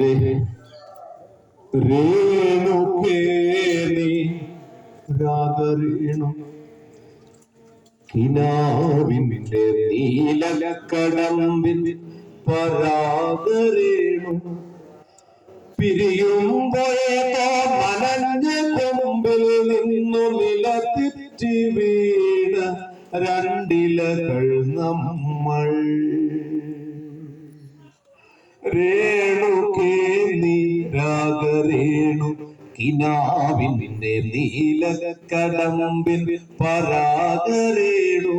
രേ രേണുകേ നീ രാഗരേണു കിനാവിന്റെ നീലക്കടമ്പിൻ പരാഗരേണു പിരിയുമ്പോഴേക്കോ മനഞ്ഞ കൊമ്പിൽ നിന്നു നിലത്തിറ്റി വീണ രണ്ടിലകൾ നമ്മൾ. നീ രാഗരേണു നീല നീലക്കടമ്പിൻ പരാഗരേണു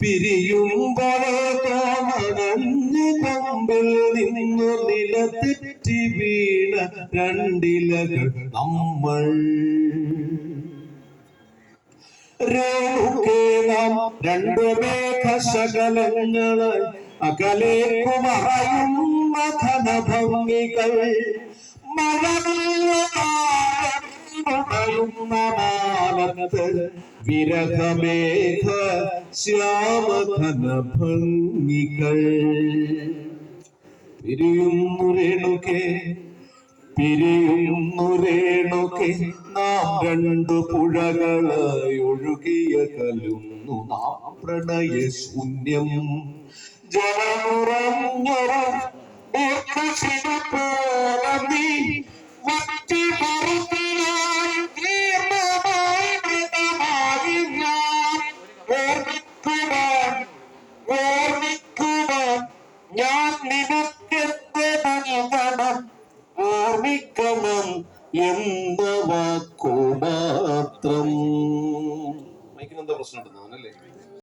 പിരിയുമ്പോഴേക്കോ മനഞ്ഞ കൊമ്പിൽ നിന്നു നിലത്തെറ്റി വീണ രണ്ടിലകൾ നമ്മൾ. രേണുകേ നാം രണ്ടു മേഘശകലങ്ങൾ അകലേക്കു മറയും മഥന ഭംഗികൾ മഴയുന്ന വിരഹമേഘ ശ്യാമഘന ഭംഗികൾ പിരിയുന്നു രേണുകേ പിരിയുന്നു രേണുകെ നാം രണ്ടു പുഴകളായി ഒഴുകിയ കലുന്നു നാം പ്രണയ ശൂന്യം ഞാൻ നിനക്കെന്റെ മനിതനം ഓർമ്മിക്കണം എന്ത വാക്കു മാത്രം പ്രശ്നം